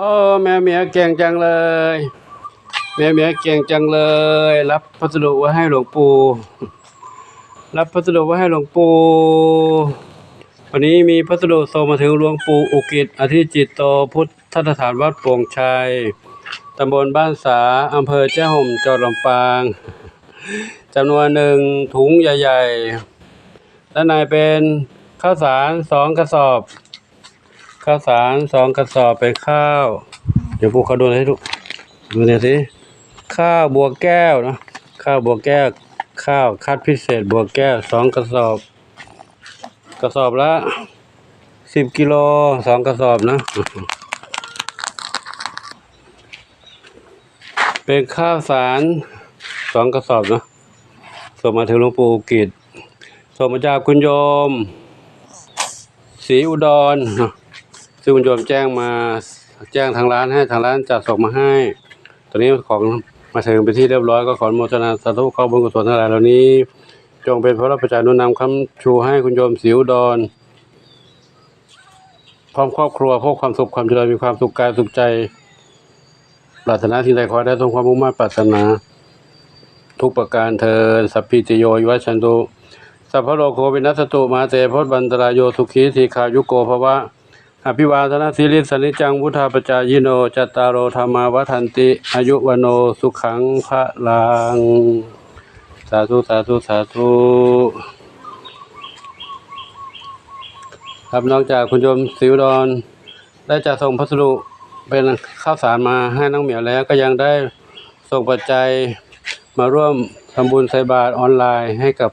โอ้แม่เหมียเก่งจังเลย แม่เหมียเก่งจังเลย รับพัสดุไว้ให้หลวงปู่รับพัสดุไว้ให้หลวงปู่วันนี้มีพัสดุส่งมาถึงหลวงปู่อุกิจอธิจิตโตพุทธสถานวัดโป่งชัยตำบลบ้านสาอำเภอแจ้ห่มจังหวัดลำปางจำนวนหนึ่งถุงใหญ่ๆด้านในเป็นข้าวสารสองกระสอบ ข้าวสารสองกระสอบเป็นข้าว เดี๋ยวพวกเขาดูให้ดูดูหน่อยสิข้าวบัวแก้วนะข้าวบัวแก้ว ข้าวคัดพิเศษบัวแก้วสองกระสอบ กระสอบละสิบกิโลสองกระสอบนะ เป็นข้าวสารสองกระสอบนะส่งมาถึงหลวงปู่กิจส่งมาจากคุณโยมศรีอุดรนะ ซึ่งคุณโยมแจ้งมาแจ้งทางร้านให้ทางร้านจัดส่งมาให้ ตอนนี้ของมาถึงเป็นที่เรียบร้อยก็ขออนุโมทนาสาธุขอบุญกุศลทั้งหลายเหล่านี้ จงเป็นพระรับประจานุนำคำชูให้คุณโยมสิวดอนพร้อมครอบครัวพบความสุขความเจริญมีความสุขกายสุขใจปรารถนาสิ่งใดขอได้สมความมุ่งมั่นปรารถนา ทุกประการเทินสัพพิติโยวิวัชันตุสัพพะโลโควินัสตุมาเตพจบันตรายโยสุขีทีขายุโกภวะ อภิวาทนาสิริสนิจังวุทธาปจายโนจัตตารโอธรรมาวัฏันติ อายุวโนสุขังพระลัง สาธุสาธุสาธุครับนอกจากคุณโยมสิวดอนได้จะส่งพัสดุเป็นข้าวสารมาให้น้องเหมียวแล้วก็ยังได้ส่งปัจจัยมาร่วมทำบุญใส่บาตรออนไลน์ให้กับ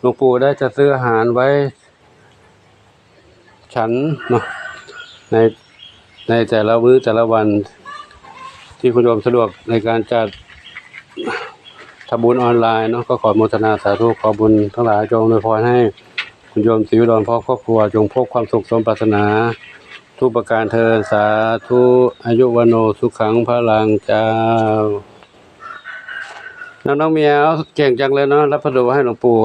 หลวงปู่ได้จะซื้ออาหารไว้ ฉันเนาะ ในในแต่ละมื้อแต่ละวันที่คุณโยมสะดวกในการจัดทำบุญออนไลน์เนาะก็ขอโมทนาสาธุขอบุญทั้งหลายจงอวยพรให้คุณโยมศรีวิดรพ่อครอบครัวจงพบความสุขสมปรารถนา ทุกประการเทินสาธุอายุวโนสุขังพลังเจ้าน้องน้องเมียเก่งจังเลยเนาะรับพัสดุให้หลวงปู่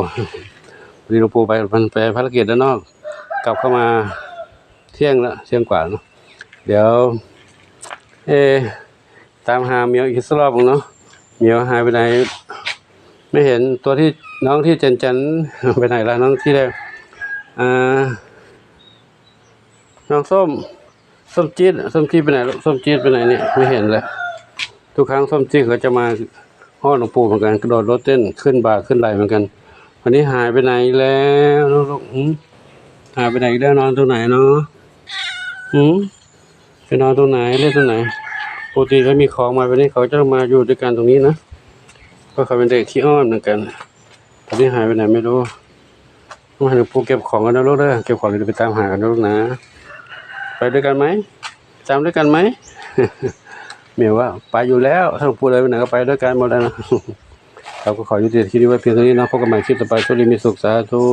ดีหลวงปู่ไปไปภารกิจด้านนอก กลับเข้ามา เที่ยงแล้วเที่ยงกว่าเนาะเดี๋ยว เอ ตามหาเมียวอีกสักรอบหนึ่งเนาะเมียวหายไปไหนไม่เห็นตัวที่น้องที่เจนเจนไปไหนละน้องที่ได้อ่าน้องส้มส้มจี๊ดส้มจี๊ดไปไหนลูกส้มจี๊ดไปไหนเนี่ยไม่เห็นเลยทุกครั้งส้มจี๊ดเขาจะมาห้อหลวงปู่เหมือนกันกระโดดรถเต้นขึ้นบ่าขึ้นไหลเหมือนกัน วันนี้หายไปไหนแล้วน้องลูกหายไปไหนอีกแล้วนอนตรงไหนเนาะ หืมไปนอนตรงไหนเล่นตรงไหนปกติเขามีของมาวันนี้เขาจะมาอยู่ด้วยกันตรงนี้นะเพราะเขาเป็นเด็กขี้อ้อนเหมือนกันตอนนี้หายไปไหนไม่รู้ต้องให้หลวงปู่เก็บของกันนะลูกเด้อเก็บของเดี๋ยวไปตามหากันนะลูกนะ ไปด้วยกันไหมจำด้วยกันไหมเมียว่าไปอยู่แล้วถ้าหลวงปู่เลยไปไหนก็ไปด้วยกันหมดแล้วนะเราก็ขอยุติที่นี้ไว้เพียงเท่านี้นะพบกันใหม่คลิปต่อไปสวัสดีมีสุขสาธุ